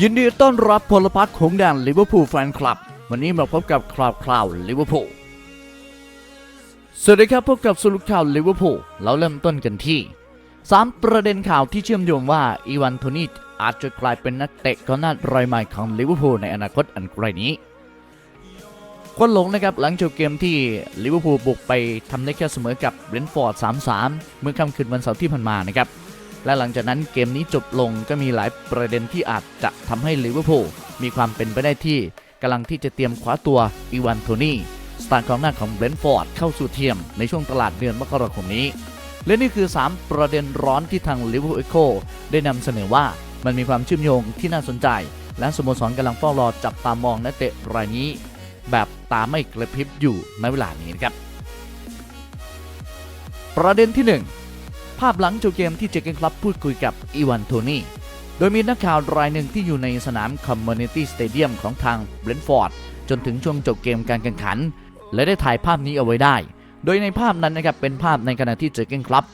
ยินดีต้อนรับพลพักของแดนลิเวอร์พูลแฟนคลับ วันนี้มาพบกับคราวคราวลิเวอร์พูลสวัสดีครับพบกับสรุปข่าวลิเวอร์พูลเราเริ่มต้นกันที่ 3 ประเด็นข่าวที่เชื่อมโยงว่าอีวานโทนี่อาจจะกลายเป็นนักเตะก้องหน้ารายใหม่ของลิเวอร์พูลในอนาคตอันไกลนี้ควนหลงนะครับหลังจบเกมที่ลิเวอร์พูลบุกไปทำได้แค่เสมอกับเบรนท์ฟอร์ด 3-3 เมื่อค่ำคืนวันเสาร์ที่ผ่านมานะครับ และหลังจากนั้นเกมนี้จบลงก็มีหลายประเด็นที่อาจจะทำให้ลิเวอร์พูลมีความเป็นไปได้ที่กำลังที่จะเตรียมคว้าตัวอีวานโทนี่สตาร์กองหน้าของเบรนฟอร์ดเข้าสู่เทียมในช่วงตลาดเดือนมกราคมนี้ และนี่คือ 3 ประเด็นร้อนที่ทางลิเวอร์พูลเอโคได้นำเสนอว่ามันมีความเชื่อมโยงที่น่าสนใจ และสโมสรกำลังเฝ้ารอจับตามองนักเตะรายนี้ แบบตาไม่กระพริบอยู่ในเวลานี้นะครับประเด็นที่ 1 ภาพหลังจบเกมที่เจเกนคลับพูดคุยกับอีวานโทนี่ โดยมีนักข่าวรายหนึ่งที่อยู่ในสนามคอมมูนิตี้สเตเดียมของทางเบรนฟอร์ดจนถึงช่วงจบเกมการแข่งขัน และได้ถ่ายภาพนี้เอาไว้ได้ โดยในภาพนั้นนะครับเป็นภาพในขณะที่เจเกนคลับ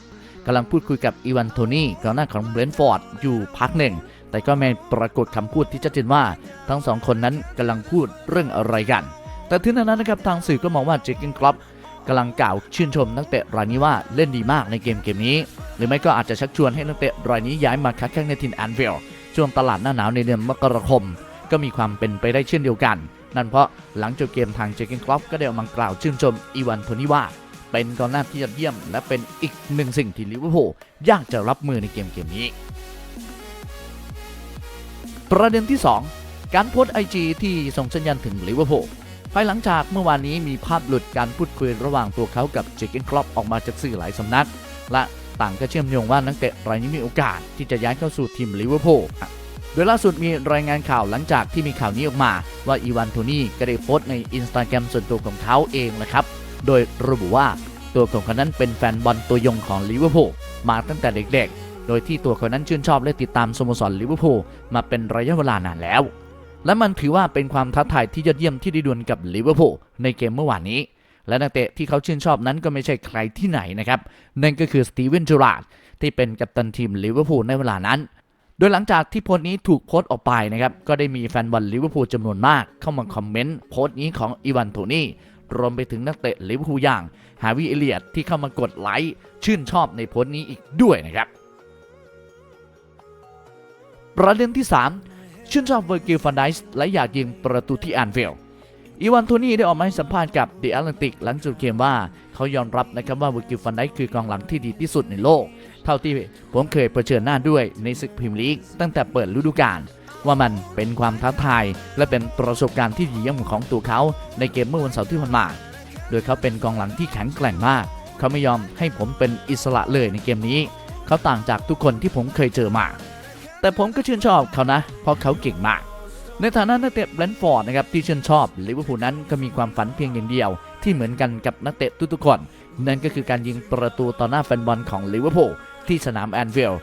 กำลังพูดคุยกับอีวานโทนี่กองหน้าของเบรนฟอร์ดอยู่พักหนึ่ง แต่ก็ไม่ปรากฏคำพูดที่ชัดเจนว่า ทั้งสองคนนั้นกำลังพูดเรื่องอะไรกัน แต่ถึงนั้นนะครับทางสื่อก็มองว่าเจเกนคลับ กำลังกล่าวชื่นชมนักเตะรายนี้ว่าเล่นดีมากในเกมเกมนี้ หรือไม่ก็อาจจะชักชวนให้นักเตะรายนี้ย้ายมาค้าแข่งในทีมแอนฟิลช่วงตลาดหน้าหนาวในเดือนมกราคม ก็มีความเป็นไปได้เช่นเดียวกัน นั่นเพราะหลังจบเกมทางเจเกนคลับก็ได้ออกมากล่าวชื่นชมอีวานโทนี่ว่าเป็นกองหน้าที่ยอดเยี่ยม และเป็นอีกหนึ่งสิ่งที่ลิเวอร์พูลยากจะรับมือในเกมเกมนี้ ประเด็นที่ 2 การโพสต์ไอจีที่ส่งสัญญาณถึงลิเวอร์พูล ภายหลังจากเมื่อวานนี้มีภาพหลุดการพูดคุยระหว่างตัวเขากับเจเกนคลอปออกมาจากสื่อหลายสำนัก และต่างก็เชื่อมโยงว่านักเตะรายนี้มีโอกาสที่จะย้ายเข้าสู่ทีมลิเวอร์พูลโดยล่าสุดมีรายงานข่าวหลังจากที่มีข่าวนี้ออกมาว่าอีวานโทนี่ก็ได้โพสต์ในอินสตาแกรมส่วนตัวของเขาเองนะครับ โดยระบุว่าตัวของเขานั้นเป็นแฟนบอลตัวยงของลิเวอร์พูลมาตั้งแต่เด็กๆ โดยที่ตัวเขานั้นชื่นชอบและติดตามสโมสรลิเวอร์พูลมาเป็นระยะเวลานานแล้ว และมันถือว่าเป็นความท้าทายที่ยอดเยี่ยมที่ได้ดวลกับลิเวอร์พูลในเกมเมื่อวานนี้ และนักเตะที่เขาชื่นชอบนั้นก็ไม่ใช่ใครที่ไหนนะครับ นั่นก็คือสตีเวนจูราร์ดที่เป็นกัปตันทีมลิเวอร์พูลในเวลานั้น โดยหลังจากที่โพสต์นี้ถูกโพสต์ออกไปนะครับ ก็ได้มีแฟนบอลลิเวอร์พูลจำนวนมาก เข้ามาคอมเมนต์โพสต์นี้ของอีวานโทนี่รวมไปถึงนักเตะลิเวอร์พูลอย่างฮาวิเอเลียตที่เข้ามากดไลค์ชื่นชอบในโพสต์นี้อีกด้วยนะครับ ประเด็นที่ 3 ชื่นชอบเวอร์กิลฟันไดส์และอยากยิงประตูที่แอนฟิลด์อีวานโทนี่ได้ออกมาให้สัมภาษณ์กับ The Atlantic หลังจบเกมว่า เขายอมรับนะครับว่าเวอร์กิลฟันไดส์คือกองหลังที่ดีที่สุดในโลก เท่าที่ผมเคยเผชิญหน้าด้วยในศึกพรีเมียร์ลีกตั้งแต่เปิดฤดูกาลว่ามันเป็นความท้าทาย และเป็นประสบการณ์ที่ดีเยี่ยมของตัวเขาในเกมเมื่อวันเสาร์ที่ผ่านมา โดยเขาเป็นกองหลังที่แข็งแกร่งมาก เขาไม่ยอมให้ผมเป็นอิสระเลยในเกมนี้ เขาต่างจากทุกคนที่ผมเคยเจอมา แต่ผมก็ชื่นชอบเขานะ เพราะเขาเก่งมาก ในฐานะนักเตะแบรนท์ฟอร์ดนะครับที่ชื่นชอบลิเวอร์พูลนั้นก็มีความฝันเพียงอย่างเดียว ที่เหมือนกันกับนักเตะทุกๆคน นั่นก็คือการยิงประตูต่อหน้าแฟนบอลของลิเวอร์พูลที่สนามแอนฟิลด์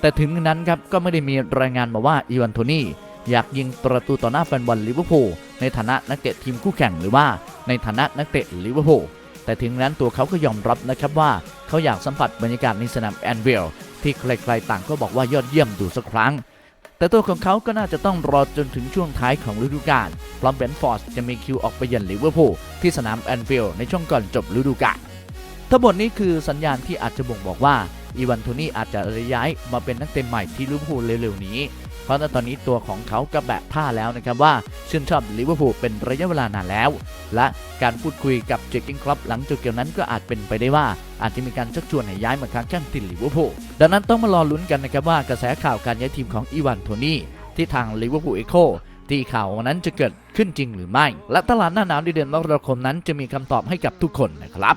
แต่ถึงนั้นครับก็ไม่ได้มีรายงานมาว่าอีวานโทนี่อยากยิงประตูต่อหน้าแฟนบอลลิเวอร์พูลในฐานะนักเตะทีมคู่แข่งหรือว่าในฐานะนักเตะลิเวอร์พูลแต่ถึงนั้นตัวเขาก็ยอมรับนะครับว่าเขาอยากสัมผัสบรรยากาศในสนามแอนฟิลด์ ที่ใครๆต่างก็บอกว่ายอดเยี่ยมดูสักครั้ง แต่ตัวของเขาก็น่าจะต้องรอจนถึงช่วงท้ายของฤดูกาลพร้อมเบนฟอร์ดจะมีคิวออกไปเยือนลิเวอร์พูลที่สนามแอนฟิลด์ในช่วงก่อนจบฤดูกาลทั้งหมดนี้คือสัญญาณที่อาจจะบ่งบอกว่าอีวานโทนี่อาจจะย้ายมาเป็นนักเตะใหม่ที่ลิเวอร์พูลเร็วๆนี้ เพราะตอนนี้ตัวของเขาก็แบะท่าแล้วนะครับว่าชื่นชอบลิเวอร์พูลเป็นระยะเวลานานแล้ว และการพูดคุยกับเจคกิงคลับหลังจบเกมนั้นก็อาจเป็นไปได้ว่า อาจจะมีการชักชวนให้ย้ายมาค้างแข่งทีมลิเวอร์พูลดังนั้นต้องมารอลุ้นกันนะครับว่ากระแสข่าวการย้ายทีมของอีวานโทนี่ที่ทางลิเวอร์พูลเอโคที่ข่าวนั้นจะเกิดขึ้นจริงหรือไม่ และตลาดหน้าหนาวในเดือนมกราคมนั้นจะมีคำตอบให้กับทุกคนนะครับ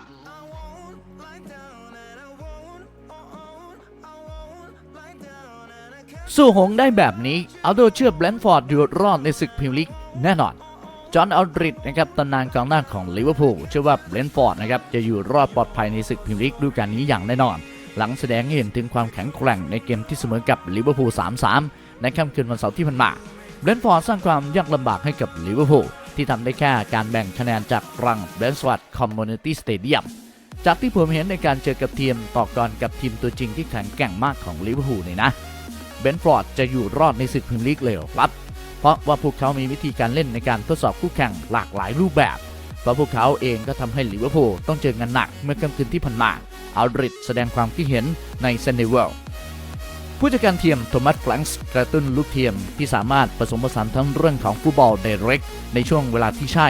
สู้หงได้แบบนี้เอาโดเชื่อแบรนฟอร์ดอยู่รอดในศึกพรีเมียร์ลีกแน่นอน จอห์นอัลดริดนะครับตำนานกองหน้าของลิเวอร์พูลเชื่อว่าแบรนฟอร์ดนะครับจะอยู่รอดปลอดภัยในศึกพรีเมียร์ลีกดูกาลนี้อย่างแน่นอน หลังแสดงให้เห็นถึงความแข็งแกร่งในเกมที่เสมอกับลิเวอร์พูล 3-3 ในค่ำคืนวันเสาร์ที่ผ่านมาแบรนฟอร์ดสร้างความยากลำบากให้กับลิเวอร์พูลที่ทำได้แค่การแบ่งคะแนนจากรังเบนสวัตคอมมูนิตี้สเตเดียมจากที่ผมเห็นในการเจอกับทีมต่อกรกับทีมตัวจริงที่แข็งแกร่งมากของลิเวอร์พูลเนี่ยนะ เบนฟอร์ดจะอยู่รอดในศึกพรีเมียร์ลีกเลยเหรอครับ เพราะว่าพวกเขามีวิธีการเล่นในการทดสอบคู่แข่งหลากหลายรูปแบบ เพราะพวกเขาเองก็ทำให้ลิเวอร์พูลต้องเจองานหนักเมื่อค่ำคืนที่ผ่านมาอัลดริดแสดงความคิดเห็นในเซนเนเวลผู้จัดการทีมโทมัสแฟรงส์กระตุ้นลูกทีมที่สามารถผสมผสานทั้งเรื่องของฟุตบอลเดเร็กในช่วงเวลาที่ใช่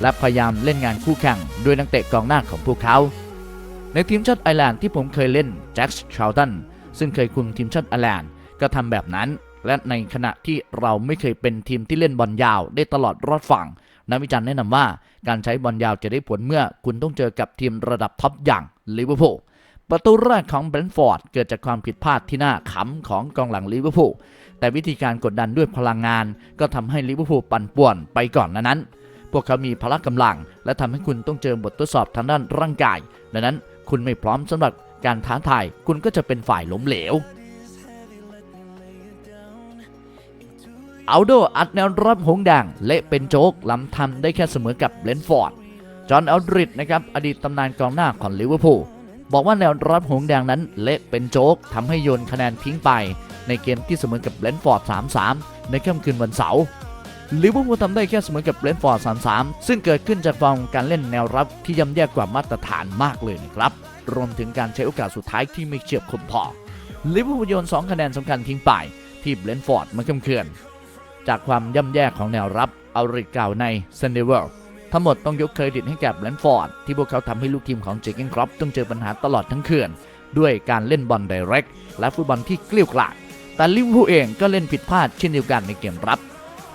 และพยายามเล่นงานคู่แข่งด้วยนักเตะกองหน้าของพวกเขา ในทีมชาติไอร์แลนด์ที่ผมเคยเล่นแจ็คชาลตันซึ่งเคยคุมทีมชาติไอร์แลนด์ ก็ทำแบบนั้น และในขณะที่เราไม่เคยเป็นทีมที่เล่นบอลยาวได้ตลอดรอดฝั่งนักวิจารณ์แนะนำว่าการใช้บอลยาวจะได้ผลเมื่อคุณต้องเจอกับทีมระดับท็อปอย่างลิเวอร์พูลประตูแรกของเบรนฟอร์ดเกิดจากความผิดพลาดที่น่าขำของกองหลังลิเวอร์พูลแต่วิธีการกดดันด้วยพลังงาน ก็ทำให้ลิเวอร์พูลปั่นป่วนไปก่อนนั้น พวกเขามีพละกำลัง และทำให้คุณต้องเจอบททดสอบทางด้านร่างกาย ดังนั้นคุณไม่พร้อมสำหรับการท้าทายคุณก็จะเป็นฝ่ายล้มเหลว อัลโดอัดแนวรับหงส์แดงเละเป็นโจ๊กล้ำทำได้แค่เสมอกับเลนฟอร์ด จอห์นอัลดริดนะครับอดีตตำนานกองหน้าของลิเวอร์พูลบอกว่าแนวรับหงแดงนั้นเละเป็นโจ๊กทำให้โยนคะแนนทิ้งไป ในเกมที่เสมอกับเลนฟอร์ด 3-3 ในค่ำคืนวันเสาร์ลิเวอร์พูลทำได้แค่เสมอกับเลนฟอร์ด 3-3 ซึ่งเกิดขึ้นจากฟอร์มการเล่นแนวรับที่ย่ำแย่กว่ามาตรฐานมากเลยนะครับ รวมถึงการใช้โอกาสสุดท้ายที่ไม่เฉียบคมพอลิเวอร์พูลโยน 2 คะแนนสำคัญทิ้งไป ที่เลนฟอร์ดมื่อค่ำคืน จากความย่ำแย่ของแนวรับอาริกกล่าวในเซนเดเวลทั้งหมดต้องยกเครดิตให้กับแลนฟอร์ดที่พวกเขาทำให้ลูกทีมของเจเกนครอปต้องเจอปัญหาตลอดทั้งคืนด้วยการเล่นบอลไดเรกและฟุตบอลที่เกลี้ยกล่อมแต่ลิเวอร์พูลเองก็เล่นผิดพลาดเช่นเดียวกันในเกมรับ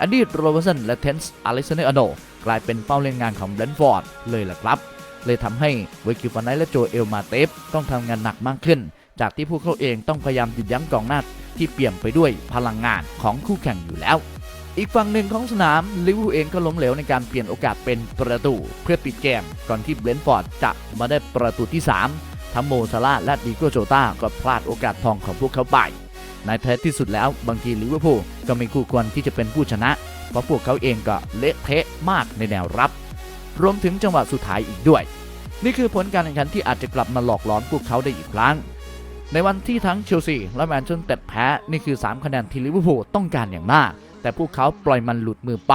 อดีตโรเบอร์สันและเทนส์อเล็กซานเดอร์อโนกลายเป็นเป้าเล่นงานของแลนฟอร์ดเลยล่ะครับ เลยทำให้เวกิฟานไนและโจเอลมาเตฟต้องทำงานหนักมากขึ้น จากที่พวกเขาเองต้องพยายามหยุดยั้งกองหน้าที่เปี่ยมไปด้วยพลังงานของคู่แข่งอยู่แล้ว อีกฝั่งหนึ่งของสนามลิเวอร์พูลเองก็ล้มเหลวในการเปลี่ยนโอกาสเป็นประตูเพื่อปิดเกม ก่อนที่เบรนฟอร์ดจะมาได้ประตูที่ 3 ทั้งโมซาลาและดีโกโจตาก็พลาดโอกาสทองของพวกเขาไปในแท้ที่สุดแล้วบางทีลิเวอร์พูลก็ไม่คู่ควรที่จะเป็นผู้ชนะ เพราะพวกเขาเองก็เละเทะมากในแนวรับ รวมถึงจังหวะสุดท้ายอีกด้วย นี่คือผลการแข่งขันที่อาจจะกลับมาหลอกหลอนพวกเขาได้อีกครั้ง ในวันที่ทั้งเชลซีและแมนเชสเตอร์แพ้ นี่คือ 3 คะแนนที่ลิเวอร์พูลต้องการอย่างมาก แต่พวกเขาปล่อยมันหลุดมือไป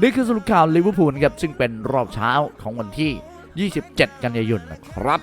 นี่คือสรุปข่าวลิเวอร์พูลครับซึ่งเป็นรอบเช้าของวันที่ 27 กันยายนนะครับ